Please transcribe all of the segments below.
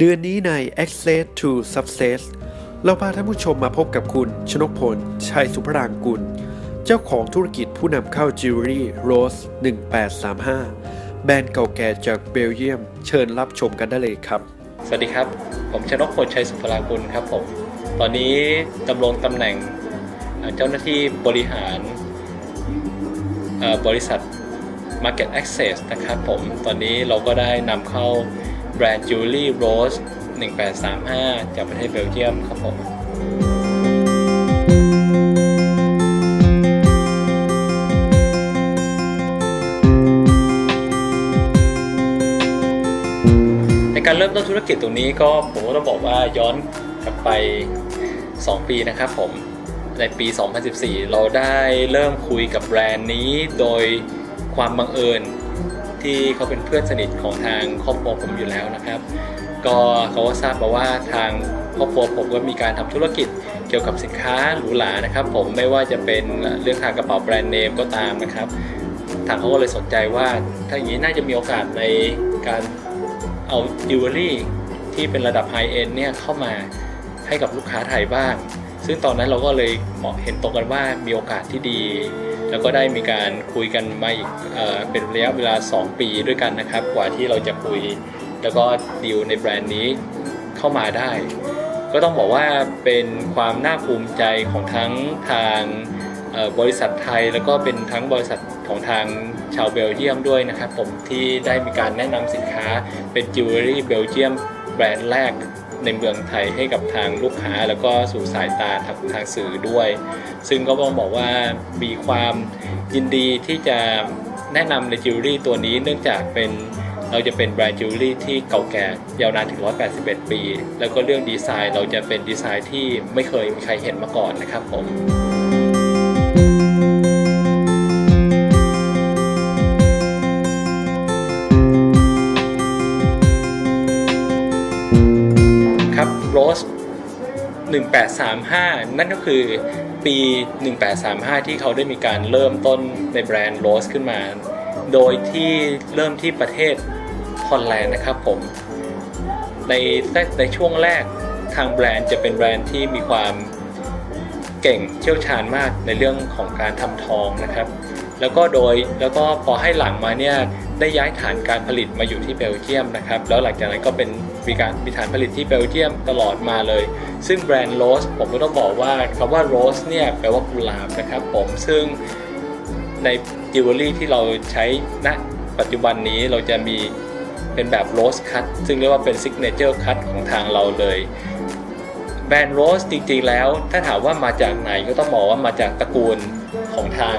เดือนนี้ใน Access to Success เราพาท่านผู้ชมมาพบกับคุณ ชนกพล ชัยสุพรางกุล เจ้าของธุรกิจผู้นำเข้าจิวเวลรี่โรส 1835 แบรนด์เก่าแก่จากเบลเยียม เชิญรับชมกันได้เลยครับ สวัสดีครับ ผมชนกพล ชัยสุภรากุลครับผม ตอนนี้ดำรงตำแหน่งเจ้าหน้าที่บริหารบริษัท Market Access นะครับผม ตอนนี้เราก็ได้นำเข้า แบรนด์ Jewelry Rose 1835 จากประเทศเบลเยียมครับผมในการเริ่มต้นธุรกิจตรงนี้ก็ผมก็ต้องบอกว่าย้อนกลับไป 2 ปีนะครับผม ในปี 2014 เราได้เริ่มคุยกับแบรนด์นี้โดยความบังเอิญ ที่เขาเป็นเพื่อนสนิทของทางครอบครัวผมอยู่แล้วนะครับ ก็เขาก็ทราบมาว่าทางครอบครัวผมก็มีการทำธุรกิจเกี่ยวกับสินค้าหรูหรานะครับ ผมไม่ว่าจะเป็นเรื่องทางกระเป๋าแบรนด์เนมก็ตามนะครับ ทางเขาก็เลยสนใจว่าถ้าอย่างนี้น่าจะมีโอกาสในการเอาจิวเวลรี่ที่เป็นระดับไฮเอ็นเนี่ยเข้ามาให้กับลูกค้าไทยบ้าง ซึ่งตอนนั้นเราก็เลยเห็นตรงกันว่ามีโอกาสที่ดี แล้วก็ได้มีการคุยกันมาอีกเอเป็นระยะเวลา 2 ปีด้วยกันนะครับ กว่าที่เราจะคุย แล้วก็ดีลในแบรนด์นี้เข้ามาได้ ก็ต้องบอกว่าเป็นความน่าภูมิใจของทั้งทางบริษัทไทยแล้วก็เป็นทั้งบริษัทของทางชาวเบลเยียมด้วยนะครับผมที่ได้มีการแนะนำสินค้าเป็นจิวเวลรี่เบลเยียมแบรนด์แรก ในเมืองไทยให้กับทางลูกค้า แล้วก็สู่สายตาทางทางสื่อด้วย ซึ่งก็ต้องบอกว่ามีความยินดีที่จะแนะนำในจิวเวลรี่ตัวนี้เนื่องจากเป็นเราจะเป็นแบรนด์จิวเวลรี่ที่เก่าแก่ยาวนานถึง 181 ปี แล้วก็เรื่องดีไซน์เราจะเป็นดีไซน์ที่ไม่เคยมีใครเห็นมาก่อนนะครับผม ครับโรส1835 นั่นก็คือปี 1835 ที่เขาได้มีการเริ่มต้นในแบรนด์โรสขึ้นมา โดยที่เริ่มที่ประเทศฮอลแลนด์นะครับผม ในในช่วงแรกทางแบรนด์จะเป็นแบรนด์ที่มีความเก่งเชี่ยวชาญมากในเรื่องของการทำทองนะครับ แล้วก็โดยแล้วก็พอให้หลังมาเนี่ยได้ย้ายฐานการผลิตมาอยู่ที่เบลเยียมนะครับ แล้วหลังจากนั้นก็เป็น มีการมีฐานผลิตที่เบลเยียมตลอดมาเลย ซึ่งแบรนด์โรสผมก็ต้องบอกว่าคำว่าโรสเนี่ยแปลว่ากุหลาบนะครับผมซึ่งในจิวเวลรี่ที่เราใช้ณปัจจุบันนี้เราจะมีเป็นแบบโรสคัตซึ่งเรียกว่าเป็นซิกเนเจอร์คัตของทางเราเลย แบรนด์โรสจริงๆแล้ว ถ้าถามว่ามาจากไหนก็ต้องบอกว่ามาจากตระกูลของทาง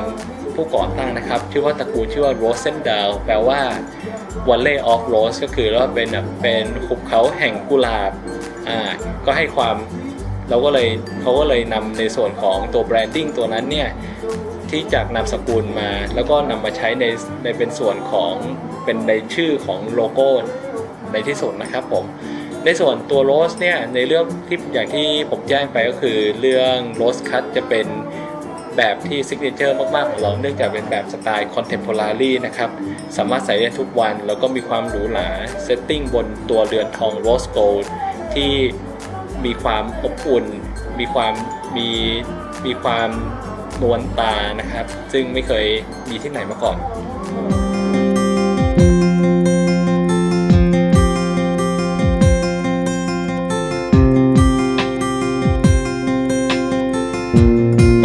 ผู้ก่อตั้งนะครับ ชื่อว่าตระกูลชื่อว่า Rosendale แปลว่า Valley of Rose ก็คือว่าเป็นแบบเป็นหุบเขาแห่งกุหลาบอ่าก็ให้ความเราก็เลยเขาก็เลยนำในส่วนของตัวแบรนดิ้งตัวนั้นเนี่ยที่จากนามสกุลมา แล้วก็นำมาใช้ในในเป็นส่วนของเป็นในชื่อของโลโก้ในที่สุดนะครับผมในส่วนตัวโรสเนี่ยในเรื่องที่อย่างที่ผมแจ้งไปก็คือเรื่องโรสคัตจะเป็น แบบที่ซิกเนเจอร์มากๆของเราเนื่องจากเป็นแบบสไตล์คอนเทมพอรารีนะครับ สามารถใส่ได้ทุกวัน แล้วก็มีความหรูหราเซตติ้งบนตัวเรือนทองโรสโกลด์ที่มีความอบอุ่น มีความมีมีความนวลตานะครับ ซึ่งไม่เคยมีที่ไหนมาก่อน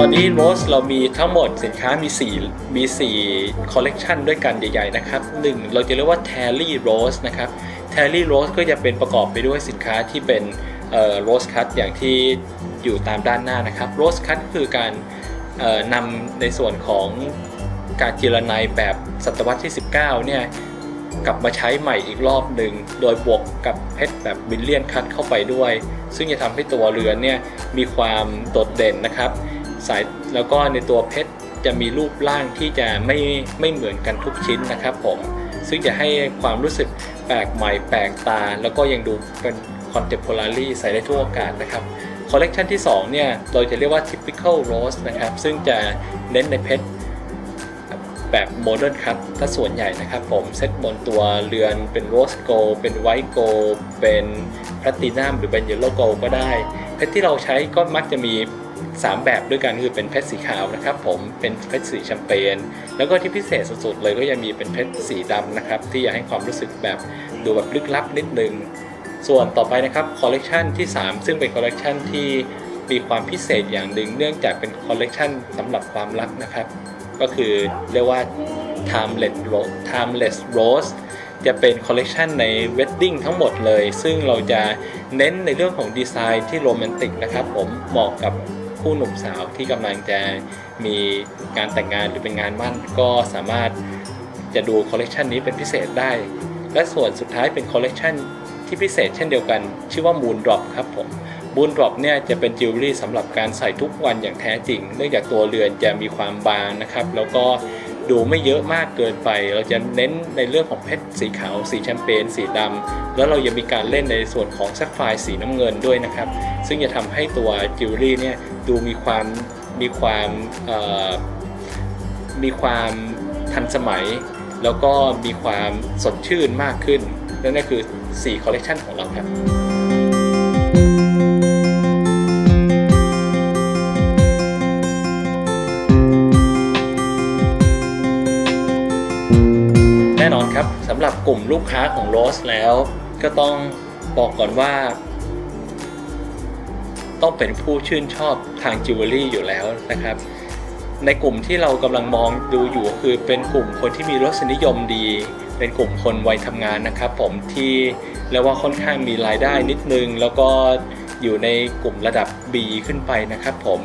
ตอนนี้โรสเรามีทั้งหมดสินค้ามี 4 มี 4 คอลเลกชันด้วยกันใหญ่ๆนะครับ1เราจะเรียกว่า t a l l y Rose นะครับ t a l l y Rose ก็จะเป็นประกอบไปด้วยสินค้าที่เป็นโรสคัตอย่างที่อยู่ตามด้านหน้านะครับโรสคัตคือการนำในส่วนของการเจรนายแบบศตวรรษที่ 19 เนี่ยกลับมาใช้ใหม่อีกรอบหนึ่ง โดยบวกกับเพชรแบบบิลเลียนคัตเข้าไปด้วย ซึ่งจะทำให้ตัวเรือนเนี่ยมีความโดดเด่นนะครับ สายแล้วก็ในตัวเพชรจะมีรูปร่างที่จะไม่ไม่เหมือนกันทุกชิ้นนะครับผมซึ่งจะให้ความรู้สึกแปลกใหม่แปลกตา แล้วก็ยังดูเป็น contemporary ใส่ได้ทุกโอกาสนะครับคอลเลกชันที่ 2 เนี่ย เราจะเรียกว่า typical rose นะครับ ซึ่งจะเน้นในเพชรแบบโมเดิร์นคัตถ้าส่วนใหญ่นะครับผม เซตบนตัวเรือนเป็นโรสโกเป็นไวท์โกเป็นแพลตินัมหรือเป็นเยลโลโกก็ได้ เพชรที่เราใช้ก็มักจะมี 3 แบบด้วยกันคือเป็นเพชรสีขาวนะครับผมเป็นเพชรสีแชมเปญแล้วก็ที่พิเศษสุดๆเลยก็ยังมีเป็นเพชรสีดำนะครับที่อยากให้ความรู้สึกแบบดูแบบลึกลับนิดนึงส่วนต่อไปนะครับคอลเลกชันที่ 3 ซึ่งเป็นคอลเลกชันที่มีความพิเศษอย่างหนึ่งเนื่องจากเป็นคอลเลกชันสำหรับความรักนะครับ ก็คือเรียกว่า timeless rose timeless rose จะเป็นคอลเลกชันใน wedding ทั้งหมดเลย ซึ่งเราจะเน้นในเรื่องของดีไซน์ที่โรแมนติกนะครับผมเหมาะกับ คู่หนุ่มสาวที่กำลังจะมีการแต่งงานหรือเป็นงานมั่น ก็สามารถจะดูคอลเลกชันนี้เป็นพิเศษได้ และส่วนสุดท้ายเป็นคอลเลกชันที่พิเศษเช่นเดียวกัน ชื่อว่า Moon Drop ครับผม Moon Drop เนี่ยจะเป็นจิวเวลรี่สำหรับการใส่ทุกวันอย่างแท้จริง เนื่องจากตัวเรือนจะมีความบางนะครับ แล้วก็ดูไม่เยอะมากเกินไป เราจะเน้นในเรื่องของเพชรสีขาว สีแชมเปญสีดำแล้วเรายังมีการเล่นในส่วนของแซฟไฟร์สีน้ำเงินด้วยนะครับ ซึ่งจะทำให้ตัวจิวเวลรี่เนี่ย ดูมีความมีความมีความทันสมัย แล้วก็มีความสดชื่นมากขึ้น นั่นก็คือ 4 คอลเลกชันของเราครับแน่นอนครับสำหรับกลุ่มลูกค้าของโรสแล้วก็ต้องบอกก่อนว่า ต้องเป็นผู้ชื่นชอบทางจิวเวลรี่อยู่แล้วนะครับ ในกลุ่มที่เรากำลังมองดูอยู่คือเป็นกลุ่มคนที่มีรสนิยมดี เป็นกลุ่มคนวัยทำงานนะครับผมที่เรียกว่าค่อนข้างมีรายได้นิดนึง แล้วก็อยู่ในกลุ่มระดับ B ขึ้นไปนะครับผม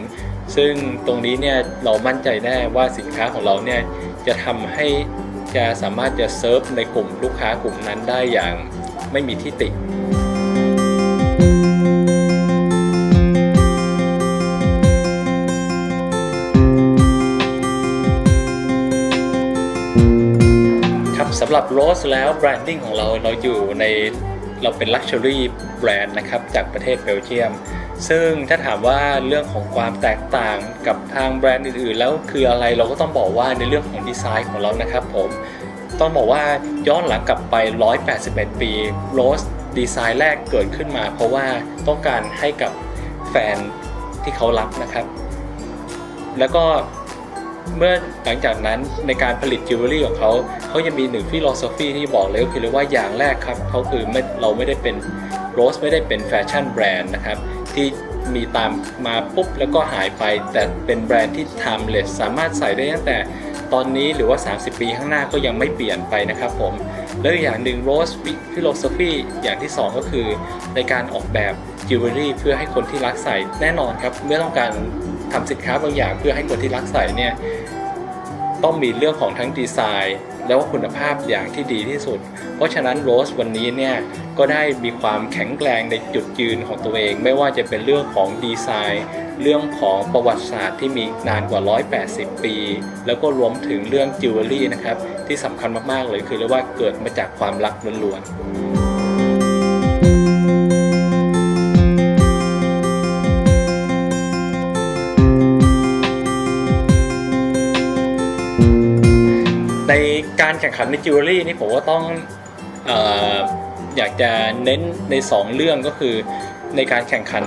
ซึ่งตรงนี้เนี่ยเรามั่นใจแน่ว่าสินค้าของเราเนี่ยจะทำให้จะสามารถจะเซิร์ฟในกลุ่มลูกค้ากลุ่มนั้นได้อย่างไม่มีที่ติ สำหรับโรสแล้วแบรนดิ้งของเราเราอยู่ในเราเป็น Luxury แบรนด์นะครับจากประเทศเบลเยียม ซึ่งถ้าถามว่าเรื่องของความแตกต่างกับทางแบรนด์อื่นๆ แล้วคืออะไรเราก็ต้องบอกว่าในเรื่องของดีไซน์ของเรานะครับผมต้องบอกว่าย้อนหลังกลับไป 181 ปีโรสดีไซน์แรกเกิดขึ้นมา เพราะว่าต้องการให้กับแฟนที่เขารักนะครับ แล้วก็ เมื่อหลังจากนั้นในการผลิตจิวเวลรี่ของเขาเขายังมีหนึ่งฟิโลโซฟีที่บอกเลยก็คือเรียกว่าอย่างแรกครับเขาคือไม่เราไม่ได้เป็นโรสไม่ได้เป็นแฟชั่นแบรนด์นะครับที่มีตามมาปุ๊บแล้วก็หายไป แต่เป็นแบรนด์ที่ timeless สามารถใส่ได้ตั้งแต่ตอนนี้หรือว่า 30 ปีข้างหน้าก็ยังไม่เปลี่ยนไปนะครับผม แล้วอีกอย่างหนึ่งโรสฟิโลโซฟีอย่างที่ 2 ก็คือในการออกแบบจิวเวลรี่เพื่อให้คนที่รักใส่แน่นอนครับ เมื่อต้องการ ทำสินค้าบางอย่างเพื่อให้คนที่รักใส่เนี่ยต้องมีเรื่องของทั้งดีไซน์ แล้วก็คุณภาพอย่างที่ดีที่สุด เพราะฉะนั้นโรสวันนี้เนี่ยก็ได้มีความแข็งแกร่งในจุดยืนของตัวเอง ไม่ว่าจะเป็นเรื่องของดีไซน์ เรื่องของประวัติศาสตร์ที่มีนานกว่า 180 ปี แล้วก็รวมถึงเรื่องจิวเวลรี่นะครับที่สำคัญมากๆเลยคือเรียกว่าเกิดมาจากความรักล้วนๆ การแข่งขันในจิวเวลรี่นี่ผมว่าต้องออยากจะเน้นใน 2 เรื่องก็คือ ในการแข่งขัน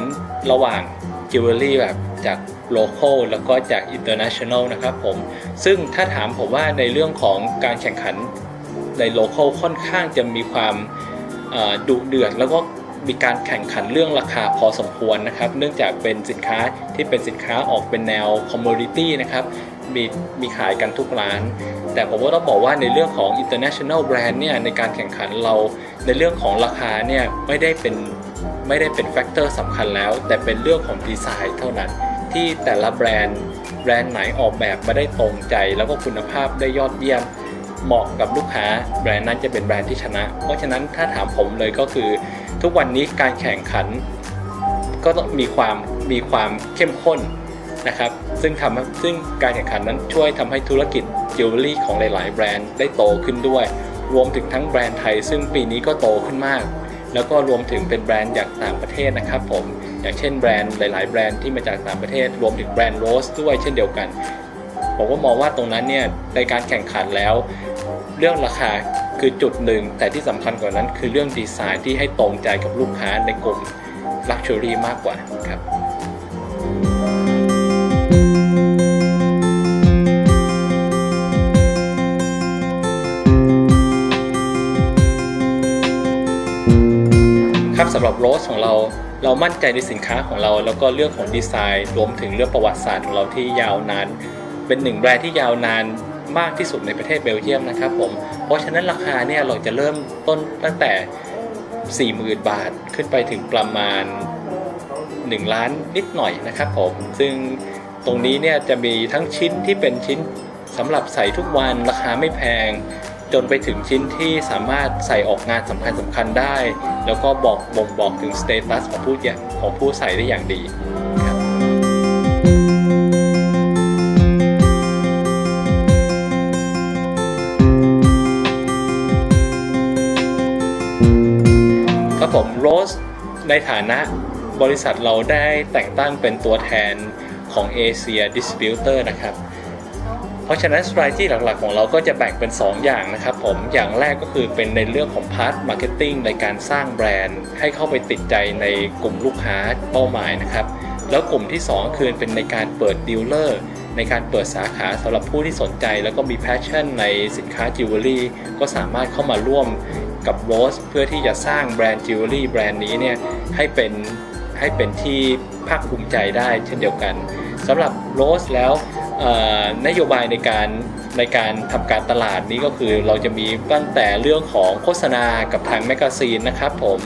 ระหว่างจิวเวลรี่แบบจากโล c a l แล้วก็จาก international นแนลนะครับผม ซึ่งถ้าถามผมว่าในเรื่องของการแข่งขันในโล c a l ค่อนข้างจะมีความดุเดือดแล้วก็มีการแข่งขันเรื่องราคาพอสมควรนะครับ เนื่องจากเป็นสินค้าที่เป็นสินค้าออกเป็นแนว commodity นะครับ มีมีขายกันทุกร้าน แต่ผมก็ต้องบอกว่าในเรื่องของ international brand เนี่ยในการแข่งขันเราในเรื่องของราคาเนี่ยไม่ได้เป็นไม่ได้เป็นแฟกเตอร์สำคัญแล้ว แต่เป็นเรื่องของดีไซน์เท่านั้นที่แต่ละแบรนด์แบรนด์ไหนออกแบบมาได้ตรงใจ แล้วก็คุณภาพได้ยอดเยี่ยมเหมาะกับลูกค้า แบรนด์นั้นจะเป็นแบรนด์ที่ชนะ เพราะฉะนั้นถ้าถามผมเลยก็คือ ทุกวันนี้การแข่งขัน ก็ต้องมีความมีความเข้มข้น นะครับซึ่งทำซึ่งการแข่งขันนั้นช่วยทำให้ธุรกิจจิวเวลรี่ของหลาย ๆ แบรนด์ได้โตขึ้นด้วย รวมถึงทั้งแบรนด์ไทย ซึ่งปีนี้ก็โตขึ้นมาก แล้วก็รวมถึงเป็นแบรนด์จากต่างประเทศนะครับผมอย่างเช่นแบรนด์หลาย ๆ แบรนด์ที่มาจากต่างประเทศ รวมถึงแบรนด์โรสด้วยเช่นเดียวกันผมก็มองว่าตรงนั้นเนี่ยในการแข่งขันแล้ว เรื่องราคาคือจุดหนึ่ง แต่ที่สำคัญกว่านั้นคือเรื่องดีไซน์ที่ให้ตรงใจกับลูกค้าในกลุ่ม Luxury มากกว่าครับ สำหรับโรสของเราเรามั่นใจในสินค้าของเรา แล้วก็เรื่องของดีไซน์ รวมถึงเรื่องประวัติศาสตร์ของเราที่ยาวนาน เป็นหนึ่งแบรนด์ที่ยาวนานมากที่สุดในประเทศเบลเยียมนะครับผม เพราะฉะนั้นราคาเนี่ยเราจะเริ่มต้นตั้งแต่ 40,000 บาทขึ้นไปถึงประมาณ 1 ล้านนิดหน่อยนะครับผม ซึ่งตรงนี้เนี่ยจะมีทั้งชิ้นที่เป็นชิ้นสำหรับใส่ทุกวันราคาไม่แพง จนไปถึงชิ้นที่สามารถใส่ออกงานสำคัญสำคัญได้ แล้วก็บอกบ่งบอกถึงสเตตัสของผู้ของผู้ใส่ได้อย่างดีครับผมโรสในฐานะบริษัทเราได้แต่งตั้งเป็นตัวแทนของเอเชียดิส t ิ b เตอร์นะครับ เพราะฉะนั้น strategy หลักๆ ของเราก็จะแบ่งเป็น 2 อย่างนะครับผมอย่างแรกก็คือเป็นในเรื่องของพาร์ทมาร์เก็ตติ้งในการสร้างแบรนด์ ให้เข้าไปติดใจในกลุ่มลูกค้าเป้าหมายนะครับ แล้วกลุ่มที่ 2 คือเป็นในการเปิดดีลเลอร์ในการเปิดสาขาสำหรับผู้ที่สนใจ แล้วก็มีแพชชั่นในสินค้าจิวเวลรี่ก็สามารถเข้ามาร่วมกับโรสเพื่อที่จะสร้างแบรนด์จิวเวลรี่แบรนด์นี้เนี่ยให้เป็นให้เป็นที่ภาคภูมิใจได้เช่นเดียวกันสำหรับโรสแล้ว นโยบายในการในการทำการตลาดนี้ก็คือเราจะมีตั้งแต่เรื่องของโฆษณากับทางแมกกาซีนนะครับผม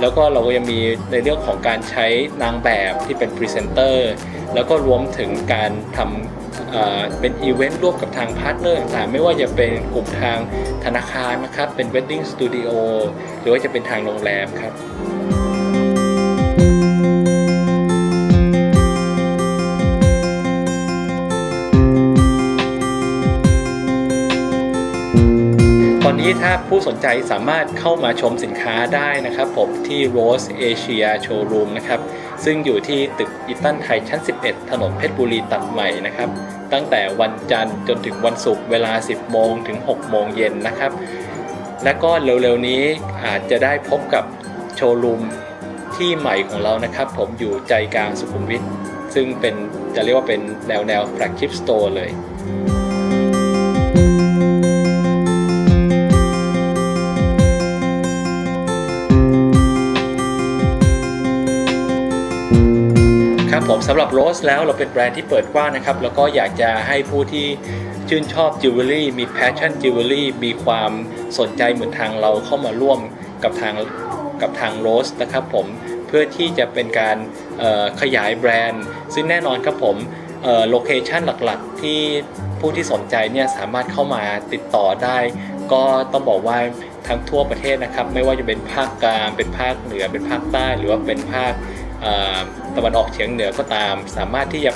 แล้วก็เราก็ยังมีในเรื่องของการใช้นางแบบที่เป็นพรีเซนเตอร์แล้วก็รวมถึงการทำเป็นอีเวนต์ร่วมกับทางพาร์ทเนอร์ต่างๆไม่ว่าจะเป็นกลุ่มทางธนาคารนะครับเป็น Wedding Studio หรือว่าจะเป็นทางโรงแรมครับ นี้ถ้าผู้สนใจสามารถเข้ามาชมสินค้าได้นะครับผมที่ Rose Asia Showroom นะครับ ซึ่งอยู่ที่ตึกอีตันไทยชั้น 11 ถนนเพชรบุรีตัดใหม่นะครับ ตั้งแต่วันจันทร์จนถึงวันศุกร์เวลา 10 โมงถึง 6 โมงเย็นนะครับ และก็เร็วๆนี้อาจจะได้พบกับโชว์รูมที่ใหม่ของเรานะครับ ผมอยู่ใจกลางสุขุมวิทซึ่งเป็นจะเรียกว่าเป็นแนวแนว flagship store เลย สำหรับโรสแล้วเราเป็นแบรนด์ที่เปิดกว้างนะครับ แล้วก็อยากจะให้ผู้ที่ชื่นชอบจิวเวลรี่มีแพชชั่นจิวเวลรี่มีความสนใจเหมือนทางเราเข้ามาร่วมกับทางกับทางโรสนะครับผมเพื่อที่จะเป็นการขยายแบรนด์ ซึ่งแน่นอนครับผมโลเคชันหลักๆ ที่ผู้ที่สนใจเนี่ยสามารถเข้ามาติดต่อได้ ก็ต้องบอกว่าทั้งทั่วประเทศนะครับ ไม่ว่าจะเป็นภาคกลางเป็นภาคเหนือเป็นภาคใต้ หรือว่าเป็นภาค ตะวันออกเฉียงเหนือก็ตาม สามารถที่จะ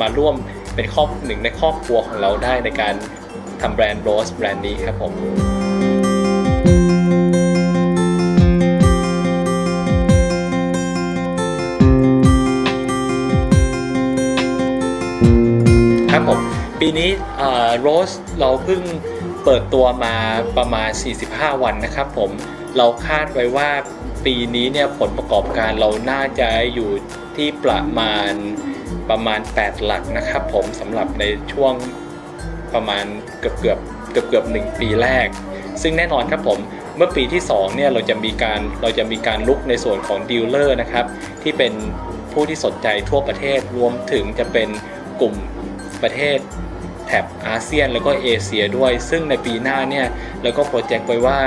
มาร่วมเป็นครอบหนึ่งในครอบครัวของเราได้ในการทำแบรนด์โรสแบรนด์นี้ครับผมครับผมปีนี้โรสเราเพิ่งเปิดตัวมาประมาณ 45 วันนะครับผมเราคาดไว้ว่า ปีนี้เนี่ยผลประกอบการเราน่าจะอยู่ที่ประมาณประมาณ 8 หลักนะครับ ผมสำหรับในช่วงประมาณเกือบเกือบเกือบเกือบหนึ่งปีแรก ซึ่งแน่นอนครับผมเมื่อปีที่2เนี่ยเราจะมีการเราจะมีการลุกในส่วนของดีลเลอร์นะครับที่เป็นผู้ที่สนใจทั่วประเทศรวมถึงจะเป็นกลุ่มประเทศแถบอาเซียนแล้วก็เอเชียด้วย ซึ่งในปีหน้าเนี่ยเราก็โปรเจกต์ไว้ว่า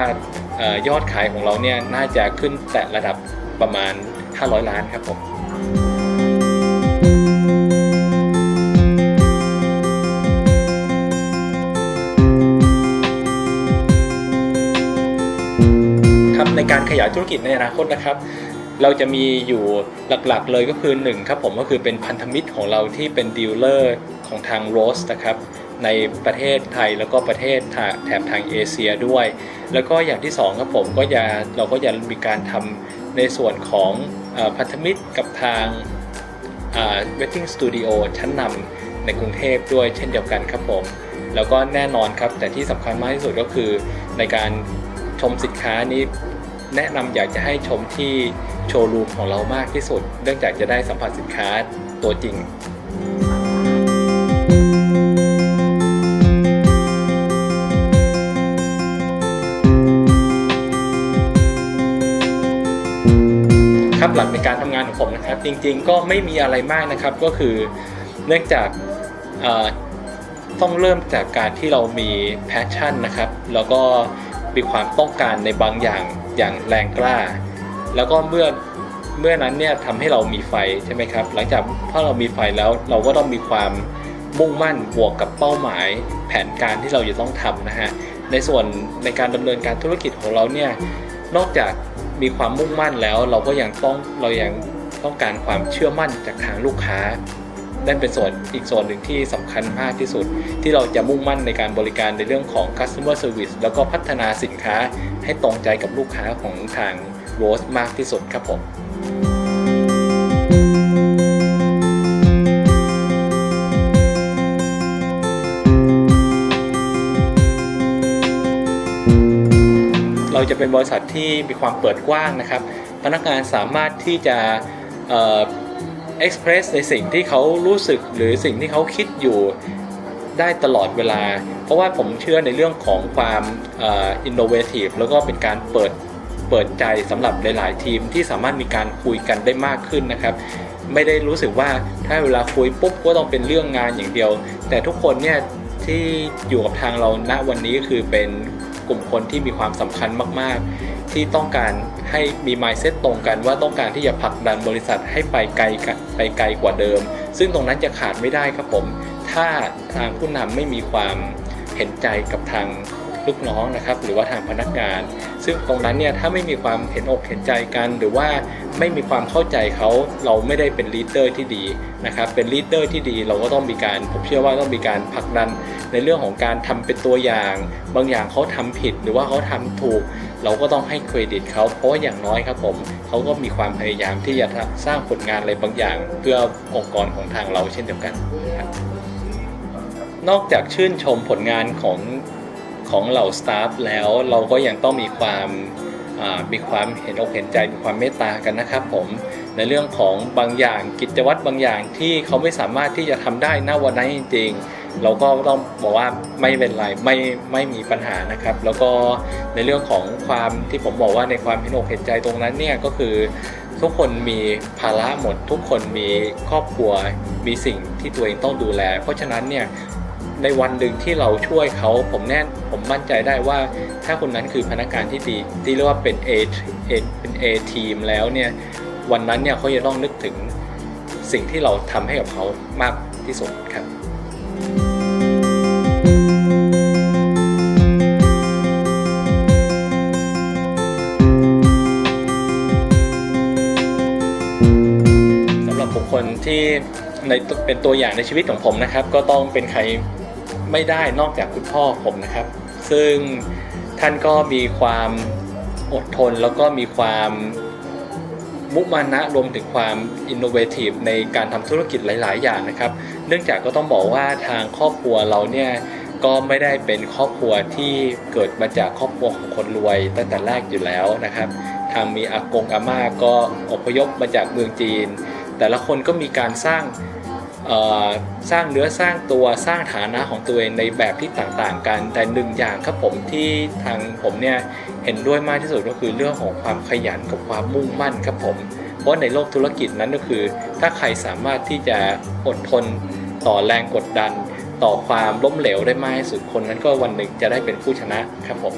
ยอดขายของเราเนี่ยน่าจะขึ้นแตะระดับประมาณ 500 ล้านครับผมครับในการขยายธุรกิจในอนาคตนะครับ เราจะมีอยู่หลักๆเลยก็คือ1ครับผมก็คือเป็นพันธมิตรของเราที่เป็นดีลเลอร์ของทางโรสนะครับในประเทศไทยแล้วก็ประเทศแถบทางเอเชียด้วย แล้วก็อย่างที่2ครับผมก็จะเราก็จะมีการทำในส่วนของอพันธมิตรกับทางเวดดิ้งสตูดิโอชั้นนำในกรุงเทพด้วยเช่นเดียวกันครับผม แล้วก็แน่นอนครับ แต่ที่สำคัญมากที่สุดก็คือในการชมสินค้านี้แนะนำอยากจะให้ชมที่โชว์รูมของเรามากที่สุด เนื่องจากจะได้สัมผัสสินค้าตัวจริง หลักในการทำงานของผมนะครับ จริงๆก็ไม่มีอะไรมากนะครับก็คือเนื่องจากต้องเริ่มจากการที่เรามีแพชชั่นนะครับ แล้วก็มีความต้องการในบางอย่างอย่างแรงกล้า แล้วก็เมื่อเมื่อนั้นเนี่ยทำให้เรามีไฟใช่ไหมครับ หลังจากพอเรามีไฟแล้วเราก็ต้องมีความมุ่งมั่นบวกกับเป้าหมายแผนการที่เราจะต้องทำนะฮะในส่วนในการดำเนินการธุรกิจของเราเนี่ยนอกจาก มีความมุ่งมั่นแล้วเราก็ยังต้องเรายังต้องการความเชื่อมั่นจากทางลูกค้านั่นเป็นส่วนอีกส่วนหนึ่งที่สำคัญมากที่สุด ที่เราจะมุ่งมั่นในการบริการในเรื่องของ customer service แล้วก็พัฒนาสินค้าให้ตรงใจกับลูกค้าของทางโรสมากที่สุดครับผม เราจะเป็นบริษัทที่มีความเปิดกว้างนะครับ พนักงานสามารถที่จะเอ่อ express ในสิ่งที่เขารู้สึกหรือสิ่งที่เขาคิดอยู่ได้ตลอดเวลา เพราะว่าผมเชื่อในเรื่องของความเอ่อ innovative แล้วก็เป็นการเปิดเปิดใจสำหรับหลาย ๆ ทีมที่สามารถมีการคุยกันได้มากขึ้นนะครับ ไม่ได้รู้สึกว่าถ้าเวลาคุยปุ๊บก็ต้องเป็นเรื่องงานอย่างเดียว แต่ทุกคนเนี่ยที่อยู่กับทางเราณวันนี้ก็คือเป็น กลุ่มคนที่มีความสำคัญมาก ๆ ที่ต้องการให้มี mindset ตรงกันว่าต้องการที่จะผลักดันบริษัทให้ไปไกลไปไกลกว่าเดิม ซึ่งตรงนั้นจะขาดไม่ได้ครับผม ถ้าทางผู้นำไม่มีความเห็นใจกับทาง ลูกน้องนะครับหรือว่าทางพนักงาน ซึ่งตรงนั้นเนี่ยถ้าไม่มีความเห็นอกเห็นใจกัน หรือว่าไม่มีความเข้าใจเขาเราไม่ได้เป็นลีดเดอร์ที่ดีนะครับเป็นลีดเดอร์ที่ดีเราก็ต้องมีการผมเชื่อว่าต้องมีการผลักดันในเรื่องของการทำเป็นตัวอย่าง บางอย่างเขาทำผิดหรือว่าเขาทำถูก เราก็ต้องให้เครดิตเขาเพราะอย่างน้อยครับผมเขาก็มีความพยายามที่จะสร้างผลงานอะไรบางอย่าง เพื่อองค์กรของทางเราเช่นเดียวกันนอกจากชื่นชมผลงานของ ของเหล่าสตาฟแล้วเราก็ยังต้องมีความมีความเห็นอกเห็นใจมีความเมตตากันนะครับผมในเรื่องของบางอย่างกิจวัตรบางอย่างที่เขาไม่สามารถที่จะทำได้ณวันนั้นจริงๆ เราก็ต้องบอกว่าไม่เป็นไรไม่ไม่มีปัญหานะครับ แล้วก็ในเรื่องของความที่ผมบอกว่าในความเห็นอกเห็นใจตรงนั้นเนี่ยก็คือทุกคนมีภาระหมด ทุกคนมีครอบครัวมีสิ่งที่ตัวเองต้องดูแล เพราะฉะนั้นเนี่ย ในวันหนึ่งที่เราช่วยเขาผมแน่ผมมั่นใจได้ว่า ถ้าคนนั้นคือพนักงานที่ดีที่เรียกว่าเป็น A เป็น A ทีมแล้วเนี่ยวันนั้นเนี่ยเขาจะต้องนึกถึงสิ่งที่เราทำให้กับเขามากที่สุดครับสำหรับบุคคลที่ในเป็นตัวอย่างในชีวิตของผมนะครับ ก็ต้องเป็นใคร ไม่ได้นอกจากคุณพ่อผมนะครับ ซึ่งท่านก็มีความอดทนแล้วก็มีความมุมานะรวมถึงความอินโนเวทีฟในการทำธุรกิจหลาย ๆ อย่างนะครับ เนื่องจากก็ต้องบอกว่าทางครอบครัวเราเนี่ยก็ไม่ได้เป็นครอบครัวที่เกิดมาจากครอบครัวของคนรวยตั้งแต่แรกอยู่แล้วนะครับ ทางมีอากงอาม่าก็อพยพมาจากเมืองจีน แต่ละคนก็มีการสร้าง สร้างเนื้อสร้างตัวสร้างฐานะของตัวเองในแบบที่ต่างๆ กัน แต่หนึ่งอย่างครับผมที่ทางผมเนี่ยเห็นด้วยมากที่สุดก็คือเรื่องของความขยันกับความมุ่งมั่นครับผม เพราะในโลกธุรกิจนั้นก็คือ ถ้าใครสามารถที่จะอดทนต่อแรงกดดัน ต่อความล้มเหลวได้มากที่สุดคนนั้นก็วันหนึ่งจะได้เป็นผู้ชนะครับผม